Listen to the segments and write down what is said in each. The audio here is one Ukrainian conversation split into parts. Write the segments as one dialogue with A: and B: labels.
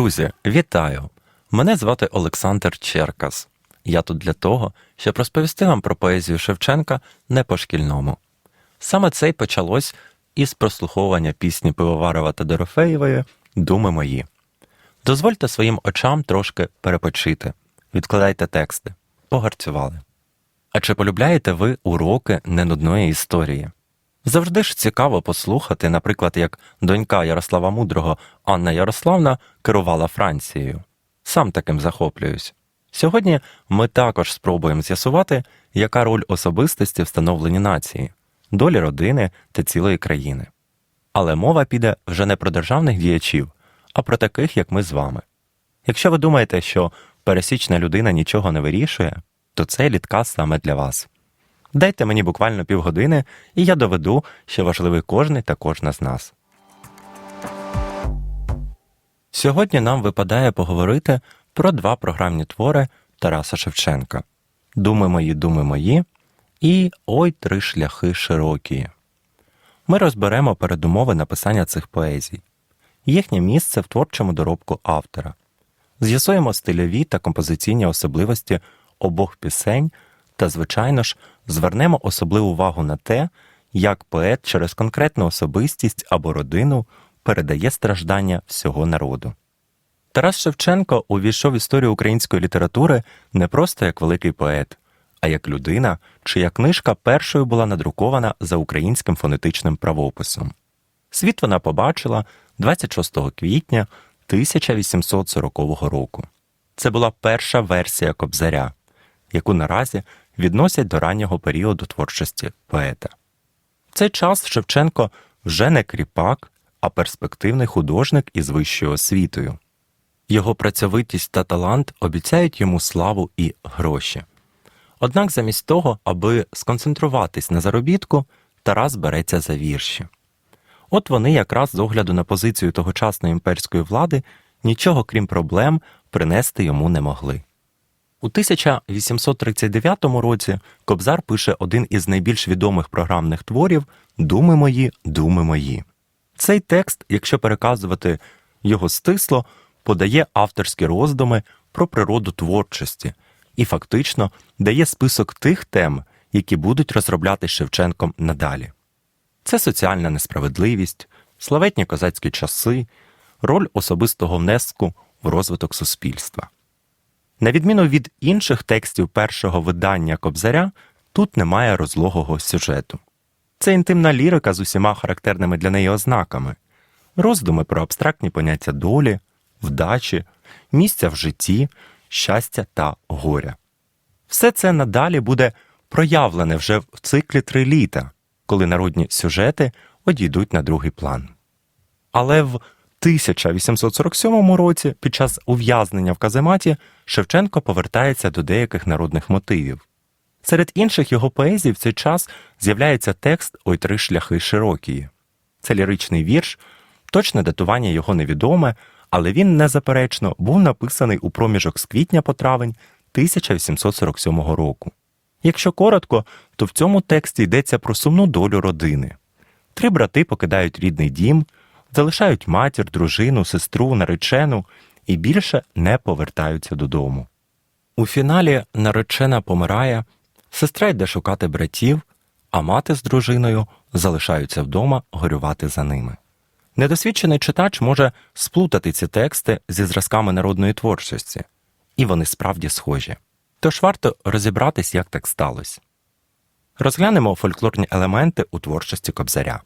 A: Друзі, вітаю! Мене звати Олександр Черкас. Я тут для того, щоб розповісти вам про поезію Шевченка не по-шкільному. Саме це й почалось із прослуховування пісні Пивоварова та Дорофеєвої Думи мої. Дозвольте своїм очам трошки перепочити, відкладайте тексти, погарцювали. А чи полюбляєте ви уроки ненудної історії? Завжди ж цікаво послухати, наприклад, як донька Ярослава Мудрого Анна Ярославна керувала Францією. Сам таким захоплююсь. Сьогодні ми також спробуємо з'ясувати, яка роль особистості в становленні нації, долі родини та цілої країни. Але мова піде вже не про державних діячів, а про таких, як ми з вами. Якщо ви думаєте, що пересічна людина нічого не вирішує, то цей літказ саме для вас. Дайте мені буквально півгодини, і я доведу, що важливий кожний та кожна з нас. Сьогодні нам випадає поговорити про два програмні твори Тараса Шевченка Думи мої, думи мої і Ой три шляхи широкі. Ми розберемо передумови написання цих поезій, їхнє місце в творчому доробку автора, з'ясуємо стильові та композиційні особливості обох пісень та, звичайно ж, звернемо особливу увагу на те, як поет через конкретну особистість або родину передає страждання всього народу. Тарас Шевченко увійшов в історію української літератури не просто як великий поет, а як людина, чия книжка першою була надрукована за українським фонетичним правописом. Світ вона побачила 26 квітня 1840 року. Це була перша версія Кобзаря, яку наразі відносять до раннього періоду творчості поета. В цей час Шевченко вже не кріпак, а перспективний художник із вищою освітою. Його працьовитість та талант обіцяють йому славу і гроші. Однак замість того, аби сконцентруватись на заробітку, Тарас береться за вірші. От вони якраз з огляду на позицію тогочасної імперської влади нічого крім проблем принести йому не могли. У 1839 році Кобзар пише один із найбільш відомих програмних творів Думи мої, думи мої. Цей текст, якщо переказувати його стисло, подає авторські роздуми про природу творчості і фактично дає список тих тем, які будуть розробляти Шевченком надалі. Це соціальна несправедливість, славетні козацькі часи, роль особистого внеску в розвиток суспільства. На відміну від інших текстів першого видання Кобзаря, тут немає розлогого сюжету. Це інтимна лірика з усіма характерними для неї ознаками, роздуми про абстрактні поняття долі, вдачі, місця в житті, щастя та горя. Все це надалі буде проявлене вже в циклі три літа, коли народні сюжети одійдуть на другий план. Але в 1847 році, під час ув'язнення в казематі, Шевченко повертається до деяких народних мотивів. Серед інших його поезій в цей час з'являється текст Ой три шляхи широкії. Це ліричний вірш, точне датування його невідоме, але він незаперечно був написаний у проміжок з квітня по травень 1847 року. Якщо коротко, то в цьому тексті йдеться про сумну долю родини. Три брати покидають рідний дім, залишають матір, дружину, сестру, наречену і більше не повертаються додому. У фіналі наречена помирає, сестра йде шукати братів, а мати з дружиною залишаються вдома горювати за ними. Недосвідчений читач може сплутати ці тексти зі зразками народної творчості, і вони справді схожі. Тож варто розібратись, як так сталося. Розглянемо фольклорні елементи у творчості Кобзаря.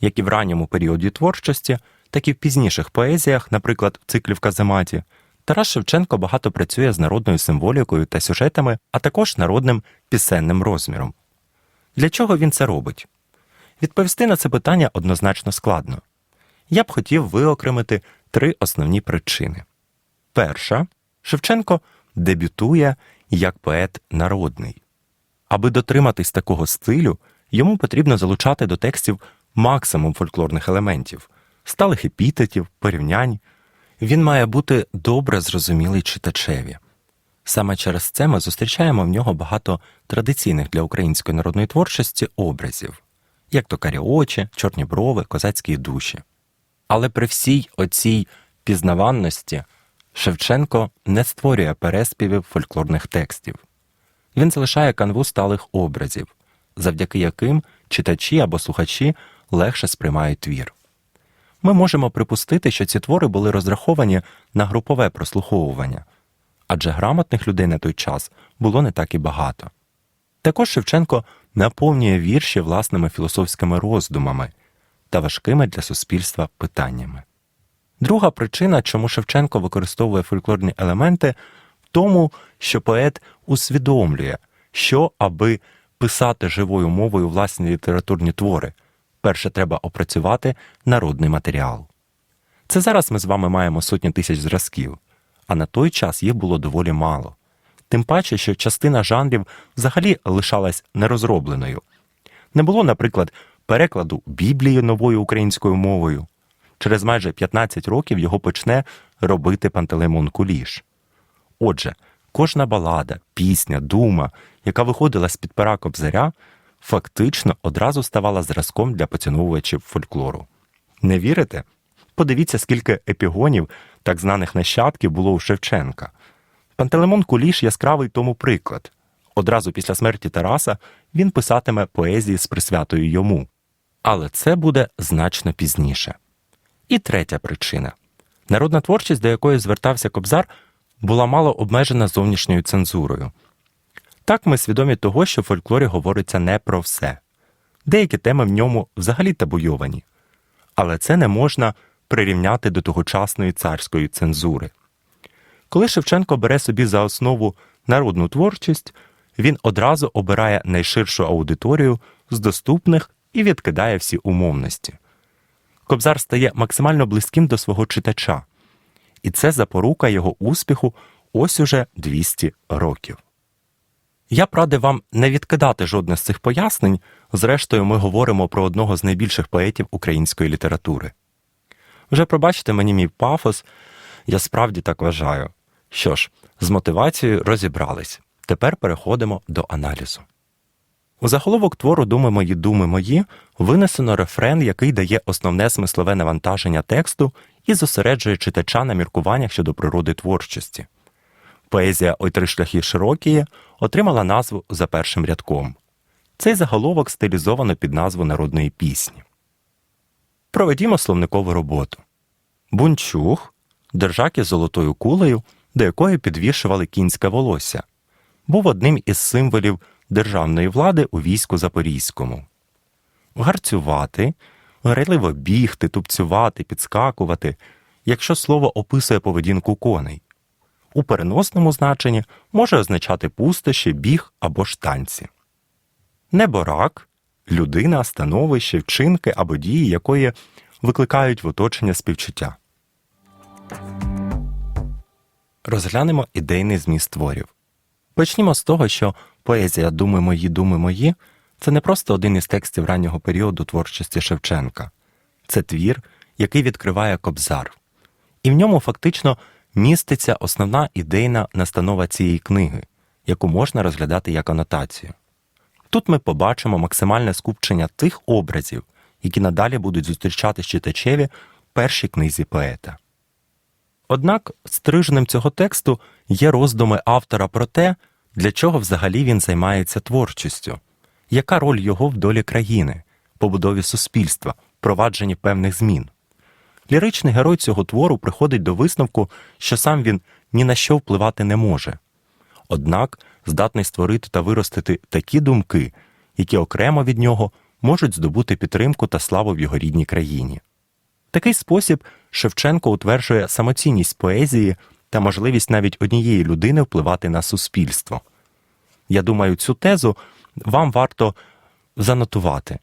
A: Як і в ранньому періоді творчості, так і в пізніших поезіях, наприклад, в циклі в Казематі, Тарас Шевченко багато працює з народною символікою та сюжетами, а також народним пісенним розміром. Для чого він це робить? Відповісти на це питання однозначно складно. Я б хотів виокремити три основні причини. Перша Шевченко дебютує як поет народний. Аби дотриматись такого стилю, йому потрібно залучати до текстів максимум фольклорних елементів, сталих епітетів, порівнянь. Він має бути добре зрозумілий читачеві. Саме через це ми зустрічаємо в нього багато традиційних для української народної творчості образів, як то карі очі, чорні брови, козацькі душі. Але при всій оцій пізнаванності Шевченко не створює переспівів фольклорних текстів. Він залишає канву сталих образів, завдяки яким читачі або слухачі легше сприймають твір. Ми можемо припустити, що ці твори були розраховані на групове прослуховування, адже грамотних людей на той час було не так і багато. Також Шевченко наповнює вірші власними філософськими роздумами та важкими для суспільства питаннями. Друга причина, чому Шевченко використовує фольклорні елементи, в тому, що поет усвідомлює, що аби писати живою мовою власні літературні твори, перше треба опрацювати народний матеріал. Це зараз ми з вами маємо сотні тисяч зразків, а на той час їх було доволі мало. Тим паче, що частина жанрів взагалі лишалась нерозробленою. Не було, наприклад, перекладу Біблії новою українською мовою. Через майже 15 років його почне робити Пантелеймон Куліш. Отже, кожна балада, пісня, дума, яка виходила з під пера Кобзаря, фактично одразу ставала зразком для поціновувачів фольклору. Не вірите? Подивіться, скільки епігонів, так званих нащадків, було у Шевченка. Пантелеймон Куліш яскравий тому приклад. Одразу після смерті Тараса він писатиме поезії з присвятою йому. Але це буде значно пізніше. І третя причина народна творчість, до якої звертався Кобзар, була мало обмежена зовнішньою цензурою. Так ми свідомі того, що в фольклорі говориться не про все. Деякі теми в ньому взагалі табуйовані. Але це не можна прирівняти до тогочасної царської цензури. Коли Шевченко бере собі за основу народну творчість, він одразу обирає найширшу аудиторію з доступних і відкидає всі умовності. Кобзар стає максимально близьким до свого читача, і це запорука його успіху ось уже 200 років. Я б радив вам не відкидати жодне з цих пояснень, зрештою, ми говоримо про одного з найбільших поетів української літератури. Вже пробачте мені мій пафос, я справді так вважаю. Що ж, з мотивацією розібрались. Тепер переходимо до аналізу. У заголовок твору Думи мої, думи мої винесено рефрен, який дає основне смислове навантаження тексту і зосереджує читача на міркуваннях щодо природи творчості. Поезія Ой три шляхи широкі отримала назву за першим рядком. Цей заголовок стилізовано під назву народної пісні. Проведімо словникову роботу. Бунчуг держак із золотою кулею, до якої підвішували кінське волосся, був одним із символів державної влади у війську Запорізькому. Гарцювати, грайливо бігти, тупцювати, підскакувати, якщо слово описує поведінку коней. У переносному значенні може означати пустощі, біг або штанці. Неборак людина, становище, вчинки або дії, якої викликають в оточення співчуття. Розглянемо ідейний зміст творів. Почнімо з того, що поезія Думи мої, думи мої це не просто один із текстів раннього періоду творчості Шевченка, це твір, який відкриває Кобзар. І в ньому фактично міститься основна ідейна настанова цієї книги, яку можна розглядати як анотацію. Тут ми побачимо максимальне скупчення тих образів, які надалі будуть зустрічати читачеві першій книзі поета. Однак стриженем цього тексту є роздуми автора про те, для чого взагалі він займається творчістю, яка роль його в долі країни, побудові суспільства, впровадженні певних змін. Ліричний герой цього твору приходить до висновку, що сам він ні на що впливати не може, однак здатний створити та виростити такі думки, які окремо від нього можуть здобути підтримку та славу в його рідній країні. Такий спосіб Шевченко утверджує самоцінність поезії та можливість навіть однієї людини впливати на суспільство. Я думаю, цю тезу вам варто занотувати.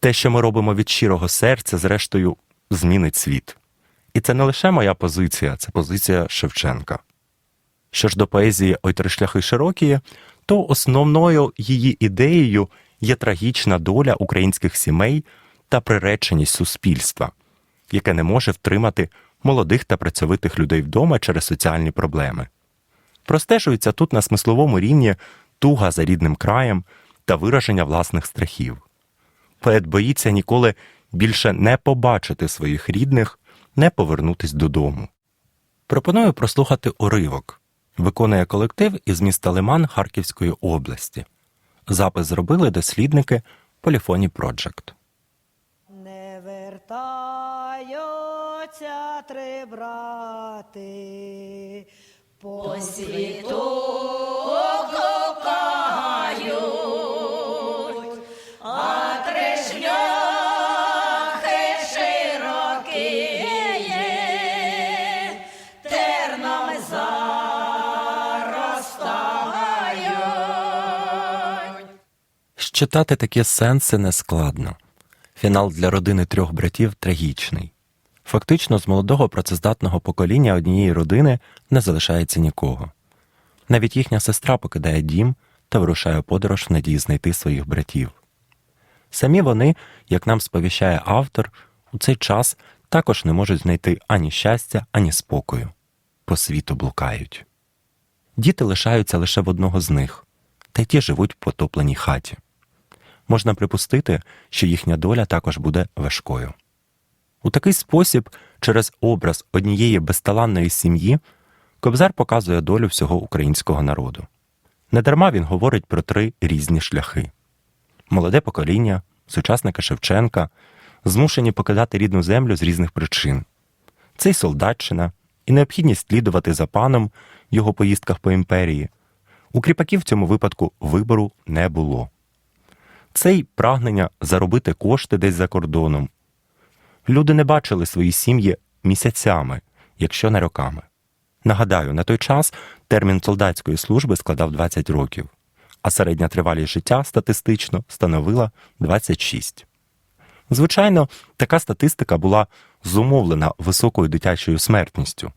A: Те, що ми робимо від щирого серця, зрештою, змінить світ. І це не лише моя позиція, це позиція Шевченка. Що ж до поезії Ой три шляхи широкі, то основною її ідеєю є трагічна доля українських сімей та приреченість суспільства, яке не може втримати молодих та працьовитих людей вдома через соціальні проблеми. Простежується тут на смисловому рівні туга за рідним краєм та вираження власних страхів. Поет боїться ніколи більше не побачити своїх рідних, не повернутись додому. Пропоную прослухати уривок. Виконує колектив із міста Лиман Харківської області. Запис зробили дослідники Polyphony Project.
B: Не вертаються три брати по світу
A: Щитати такі сенси нескладно. Фінал для родини трьох братів трагічний. Фактично, з молодого працездатного покоління однієї родини не залишається нікого. Навіть їхня сестра покидає дім та вирушає подорож в надії знайти своїх братів. Самі вони, як нам сповіщає автор, у цей час також не можуть знайти ані щастя, ані спокою. По світу блукають. Діти лишаються лише в одного з них, та й ті живуть в потопленій хаті. Можна припустити, що їхня доля також буде важкою. У такий спосіб, через образ однієї безталанної сім'ї, Кобзар показує долю всього українського народу. Недарма він говорить про три різні шляхи: молоде покоління, сучасника Шевченка, змушені покидати рідну землю з різних причин. Це й солдатчина, і необхідність слідувати за паном в його поїздках по імперії. У кріпаків в цьому випадку вибору не було. Це й прагнення заробити кошти десь за кордоном. Люди не бачили свої сім'ї місяцями, якщо не роками. Нагадаю, на той час термін солдатської служби складав 20 років, а середня тривалість життя статистично становила 26. Звичайно, така статистика була зумовлена високою дитячою смертністю.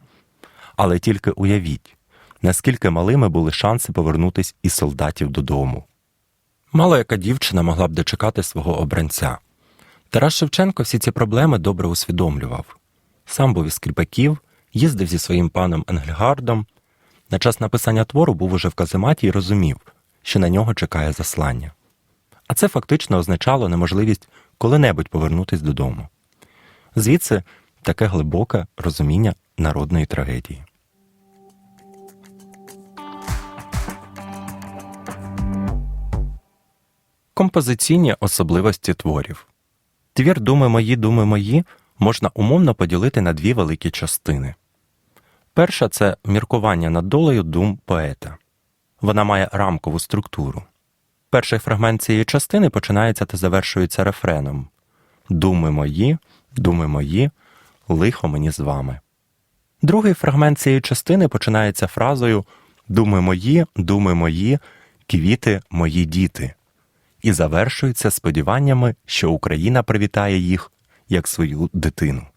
A: Але тільки уявіть, наскільки малими були шанси повернутись із солдатів додому. Мало яка дівчина могла б дочекати свого обранця. Тарас Шевченко всі ці проблеми добре усвідомлював. Сам був із кріпаків, їздив зі своїм паном Енгельгардом. На час написання твору був уже в казематі і розумів, що на нього чекає заслання. А це фактично означало неможливість коли-небудь повернутись додому. Звідси таке глибоке розуміння народної трагедії. Композиційні особливості творів. Твір Думи мої, думи мої можна умовно поділити на дві великі частини. Перша це міркування над долею дум поета. Вона має рамкову структуру. Перший фрагмент цієї частини починається та завершується рефреном Думи мої, думи мої, лихо мені з вами. Другий фрагмент цієї частини починається фразою Думи мої, думи мої, квіти мої діти і завершується сподіваннями, що Україна привітає їх як свою дитину.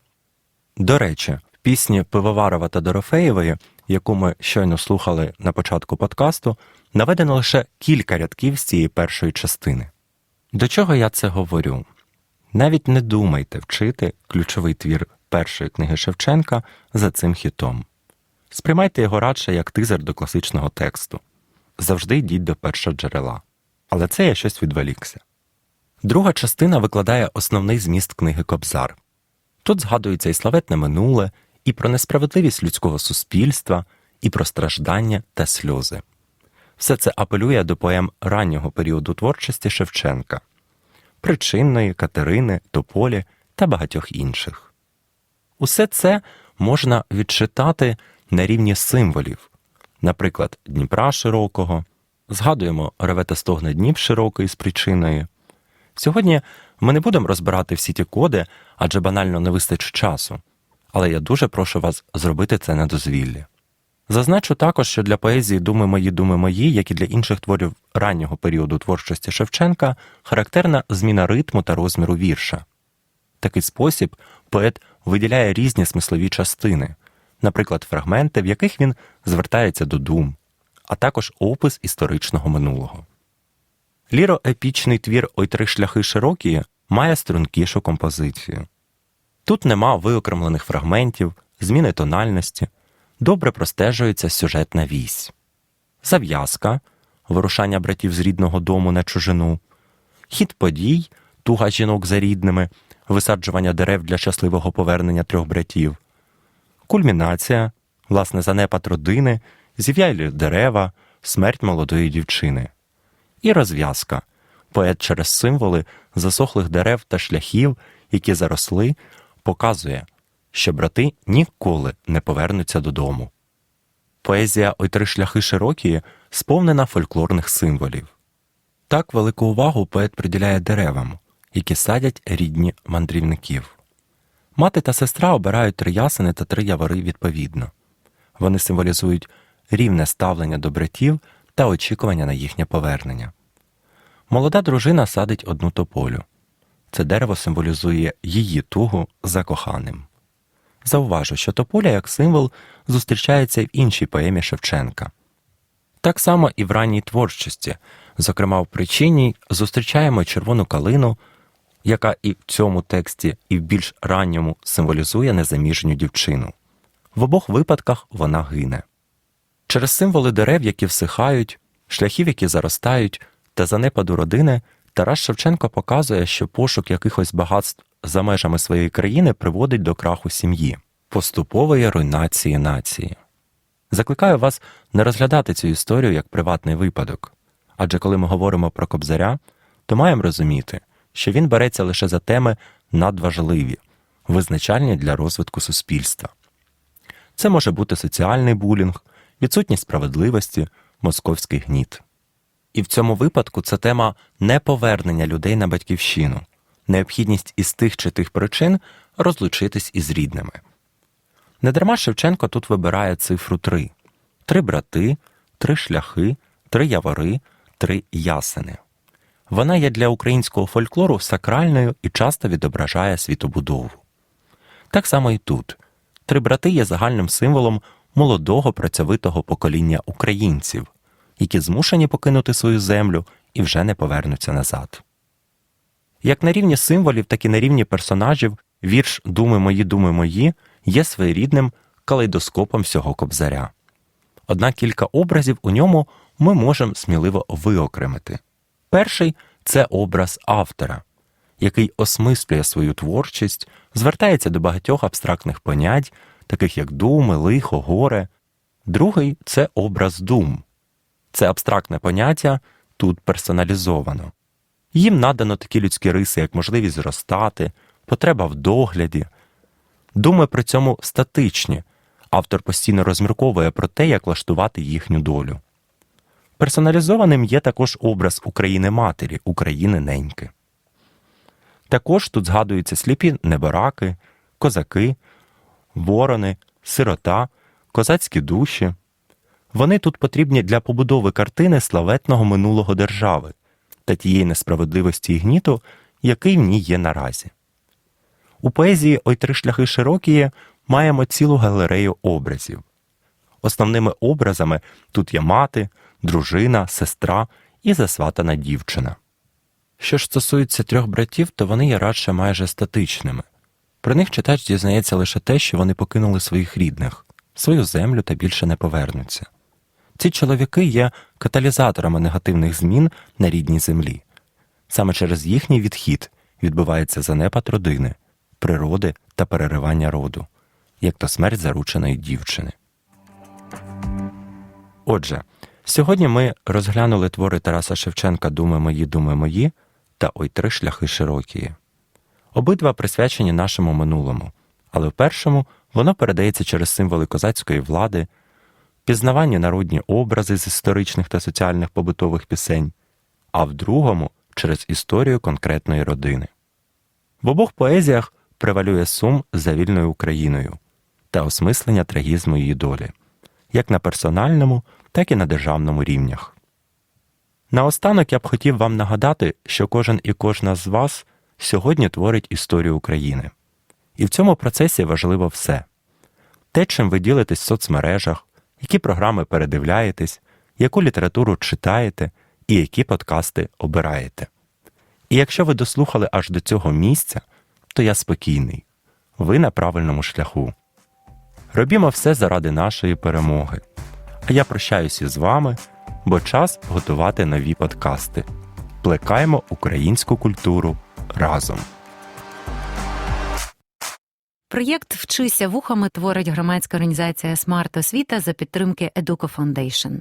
A: До речі, в пісні Пивоварова та Дорофеєвої, яку ми щойно слухали на початку подкасту, наведено лише кілька рядків з цієї першої частини. До чого я це говорю? Навіть не думайте вчити ключовий твір першої книги Шевченка за цим хітом. Сприймайте його радше як тизер до класичного тексту. Завжди йдіть до першого джерела. Але це я щось відволікся. Друга частина викладає основний зміст книги Кобзар. Тут згадується і славетне минуле, і про несправедливість людського суспільства, і про страждання та сльози. Все це апелює до поем раннього періоду творчості Шевченка, причинної, Катерини, Тополі та багатьох інших. Усе це можна відчитати на рівні символів, наприклад, Дніпра Широкого, згадуємо реве та стогне Дніп широкий з причиною. Сьогодні ми не будемо розбирати всі ті коди, адже банально не вистачить часу, але я дуже прошу вас зробити це на дозвіллі. Зазначу також, що для поезії Думи мої, думи мої, як і для інших творів раннього періоду творчості Шевченка, характерна зміна ритму та розміру вірша. Такий спосіб поет виділяє різні смислові частини, наприклад, фрагменти, в яких він звертається до дум, а також опис історичного минулого. Ліроепічний твір Ой три шляхи широкі має стрункішу композицію. Тут нема виокремлених фрагментів, зміни тональності, добре простежується сюжетна вісь. Зав'язка вирушання братів з рідного дому на чужину, хід подій, туга жінок за рідними, висаджування дерев для щасливого повернення трьох братів, кульмінація, власне, занепад родини, зів'ялі дерева, смерть молодої дівчини. І розв'язка поет через символи засохлих дерев та шляхів, які заросли, показує, що брати ніколи не повернуться додому. Поезія Ой три шляхи широкі сповнена фольклорних символів. Так велику увагу поет приділяє деревам, які садять рідні мандрівників. Мати та сестра обирають три ясени та три явори відповідно. Вони символізують рівне ставлення до братів та очікування на їхнє повернення. Молода дружина садить одну тополю. Це дерево символізує її тугу за коханим. Зауважу, що тополя як символ зустрічається в іншій поемі Шевченка. Так само і в ранній творчості, зокрема в причині, зустрічаємо червону калину, яка і в цьому тексті, і в більш ранньому символізує незаміжню дівчину. В обох випадках вона гине. Через символи дерев, які всихають, шляхів, які заростають, та занепаду родини, Тарас Шевченко показує, що пошук якихось багатств за межами своєї країни приводить до краху сім'ї, поступової руйнації нації. Закликаю вас не розглядати цю історію як приватний випадок, адже коли ми говоримо про Кобзаря, то маємо розуміти, що він береться лише за теми надважливі, визначальні для розвитку суспільства. Це може бути соціальний булінг, відсутність справедливості, московський гніт. І в цьому випадку це тема неповернення людей на батьківщину, необхідність із тих чи тих причин розлучитись із рідними. Недарма Шевченко тут вибирає цифру три: три брати, три шляхи, три явори, три ясени. Вона є для українського фольклору сакральною і часто відображає світобудову. Так само і тут три брати є загальним символом молодого працьовитого покоління українців, які змушені покинути свою землю і вже не повернуться назад. Як на рівні символів, так і на рівні персонажів вірш Думи мої, думи мої є своєрідним калейдоскопом всього кобзаря. Однак кілька образів у ньому ми можемо сміливо виокремити. Перший це образ автора, який осмислює свою творчість, звертається до багатьох абстрактних понять, таких як думи, лихо, горе. Другий це образ дум. Це абстрактне поняття тут персоналізовано. Їм надано такі людські риси, як можливість зростати, потреба в догляді. Думи при цьому статичні. Автор постійно розмірковує про те, як влаштувати їхню долю. Персоналізованим є також образ України матері, України неньки. Також тут згадуються сліпі небораки, козаки, ворони, сирота, козацькі душі. Вони тут потрібні для побудови картини славетного минулого держави та тієї несправедливості і гніту, який в ній є наразі. У поезії Ой три шляхи широкі маємо цілу галерею образів. Основними образами тут є мати, дружина, сестра і засватана дівчина. Що ж стосується трьох братів, то вони є радше майже статичними. Про них читач дізнається лише те, що вони покинули своїх рідних, свою землю та більше не повернуться. Ці чоловіки є каталізаторами негативних змін на рідній землі. Саме через їхній відхід відбувається занепад родини, природи та переривання роду, як то смерть зарученої дівчини. Отже, сьогодні ми розглянули твори Тараса Шевченка Думи мої, думи мої та Ой три шляхи широкі. Обидва присвячені нашому минулому, але в першому воно передається через символи козацької влади, пізнавання народні образи з історичних та соціальних побутових пісень, а в другому через історію конкретної родини. В обох поезіях превалює сум за вільною Україною та осмислення трагізму її долі, як на персональному, так і на державному рівнях. Наостанок я б хотів вам нагадати, що кожен і кожна з вас сьогодні творить історію України. І в цьому процесі важливо все те, чим ви ділитесь в соцмережах, які програми передивляєтесь, яку літературу читаєте і які подкасти обираєте. І якщо ви дослухали аж до цього місця, то я спокійний. Ви на правильному шляху. Робімо все заради нашої перемоги. А я прощаюся з вами, бо час готувати нові подкасти. Плекаємо українську культуру разом.
C: Проєкт Вчися вухами творить громадська організація Смарт Освіта за підтримки Educo Foundation.